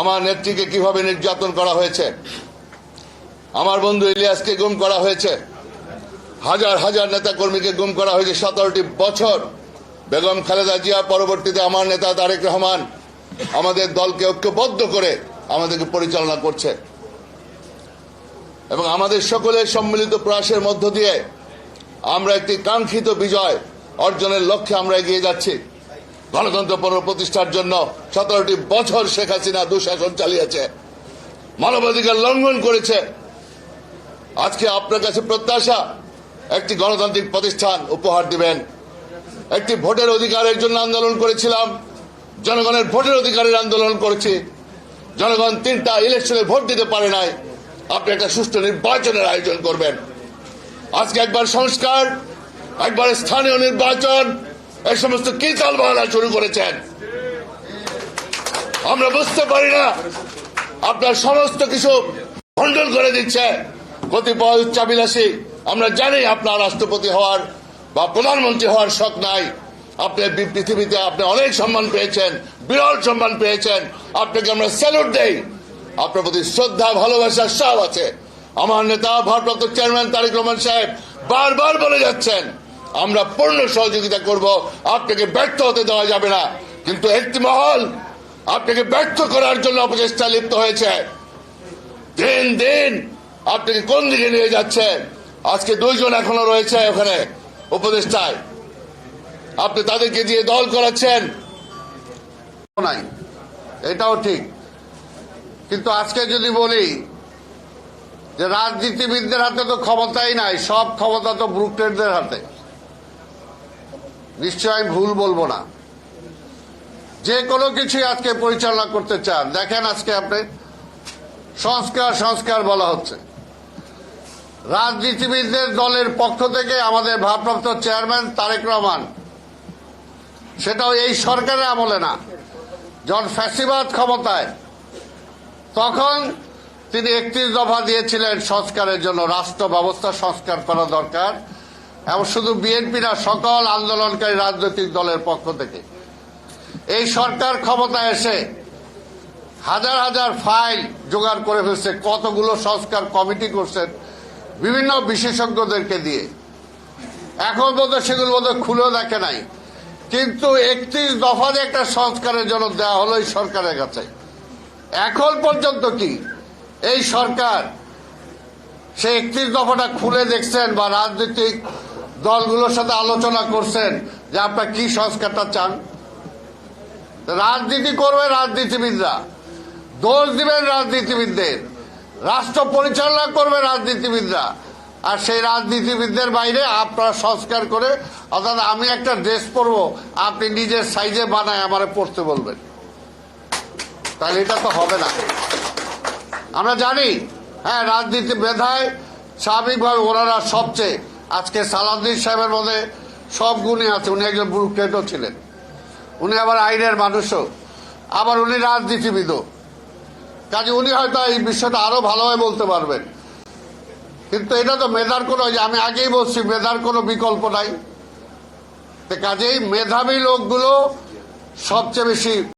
আমার নেত্রীকে কীভাবে নির্যাতন করা হয়েছে? আমার বন্ধু ইলিয়াসকে গুম করা হয়েছে। হাজার হাজার নেতা কর্মীকে গুম করা হয়েছে সতেরোটি বছর। বেগম খালেদা জিয়া পরবর্তীতে আমার নেতা তারেক রহমান আমাদের দলকে ঐক্যবদ্ধ করে আমাদেরকে পরিচালনা করছে। এবং আমাদের সকলের সম্মিলিত প্রয়াসের মধ্য দিয়ে আমরা একটি কাঙ্ক্ষিত বিজয় অর্জনের লক্ষ্যে আমরা এগিয়ে যাচ্ছি। গণতন্ত্র পুনঃপ্রতিষ্ঠার জন্য সতেরোটি বছর শেখ হাসিনা দুঃশাসন চালিয়েছে, মানবাধিকার লঙ্ঘন করেছে। আজকে আপনার কাছে প্রত্যাশা, একটি গণতান্ত্রিক প্রতিষ্ঠান উপহার দিবেন। একটি ভোটের অধিকারের জন্য আন্দোলন করেছিলাম, জনগণের ভোটের অধিকারের আন্দোলন করেছি। জনগণ তিনটা ইলেকশনে ভোট দিতে পারে নাই, আপনি একটা সুষ্ঠু নির্বাচনের আয়োজন করবেন। আজকে একবার সংস্কার, একবার স্থানীয় নির্বাচন এই সমস্ত কি তালবাহানা শুরু করেছেন? আমরা বুঝতে পারি না। আপনার সমস্ত কিছু খণ্ডন করে দিচ্ছে। কতিপয় উচ্চাবিলাসী আমরা জানি আপনার রাষ্ট্রপতি হওয়ার বা প্রধানমন্ত্রী হওয়ার শখ নাই। আপনি পৃথিবীতে আপনি অনেক সম্মান পেয়েছেন, বিরল সম্মান পেয়েছেন। আপনাকে আমরা স্যালুট দেই। আপনার প্রতি শ্রদ্ধা, ভালোবাসা সব আছে। আমার নেতা, ভারপ্রাপ্ত চেয়ারম্যান তারেক রহমান সাহেব বারবার বলে যাচ্ছেন আমরা পূর্ণ সহযোগিতা করব। আপনাকে ব্যর্থ হতে দেওয়া যাবে না। কিন্তু একটি মহল আপনাকে ব্যর্থ করার জন্য অপচেষ্টা লিপ্ত হয়েছে। দিন দিন আপনাকে কোন দিকে নিয়ে যাচ্ছে? আজকে দুইজন এখনও রয়েছে ওখানে উপদেষ্টায়। আপনি তাদেরকে দিয়ে দল করাচ্ছেন। এটাও ঠিক। কিন্তু আজকে যদি বলি যে রাজনীতিবিদদের হাতে তো ক্ষমতাই নাই, সব ক্ষমতা তো ব্রুকটেডদের হাতে। নিশ্চয় আমি ভুল বলব না। যে কোনো কিছু আজকে পরিচালনা করতে চান, দেখেন আজকে আপনি, সংস্কার সংস্কার বলা হচ্ছে। রাজনীতিবিদদের দলের পক্ষ থেকে আমাদের ভারপ্রাপ্ত চেয়ারম্যান তারেক রহমান, সেটাও এই সরকারের আমলে না, যখন ফ্যাসিবাদ ক্ষমতায়, তখন তিনি একত্রিশ দফা দিয়েছিলেন সংস্কারের জন্য, রাষ্ট্র ব্যবস্থা সংস্কার করা দরকার। এবং শুধু বিএনপি না, সকল আন্দোলনকারী রাজনৈতিক দলের পক্ষ থেকে। এই সরকার ক্ষমতায় এসে হাজার হাজার ফাইল জোগাড় করে ফেলছে, কতগুলো সংস্কার কমিটি করছেন বিভিন্ন বিশেষজ্ঞদেরকে দিয়ে। এখন পর্যন্ত সেগুলো বোধহয় খুলেও দেখে নাই। কিন্তু একত্রিশ দফা যে একটা সংস্কারের জন্য দেওয়া হলো এই সরকারের কাছে। এখন পর্যন্ত কি এই সরকার সে একত্রিশ দফাটা খুলে দেখছেন বা রাজনৈতিক দলগুলোর সাথে আলোচনা করছেন যে আপনার কি সংস্কারটা চান? রাজনীতি করবে রাজনীতিবিদরা। দোষ দিবেন রাজনীতিবিদদের। রাষ্ট্র পরিচালনা করবে রাজনীতিবিদরা। আর সেই রাজনীতিবিদদের বাইরে আপনারা সংস্কার করে, অর্থাৎ আমি একটা ড্রেস পরবো, আপনি নিজের সাইজে বানায় আমার পড়তে বলবেন। তাহলে এটা তো হবে না। আমরা জানি হ্যাঁ রাজনীতি মেধায় স্বাভাবিকভাবে ওনারা সবচেয়ে আজকে সালাউদ্দিন সাহেবের মধ্যে সব গুণই আছে। উনি একজন বুরুক্রেটও ছিলেন। উনি আবার আইনের মানুষও। আবার উনি রাজনীতিবিদও কাজে উনি হয়তো এই বিষয়টা আরও ভালোভাবে বলতে পারবেন। কিন্তু এটা তো মেধার কোনো আমি আগেই বলছি, মেধার কোনো বিকল্প নাই। কাজেই মেধাবী লোকগুলো সবচেয়ে বেশি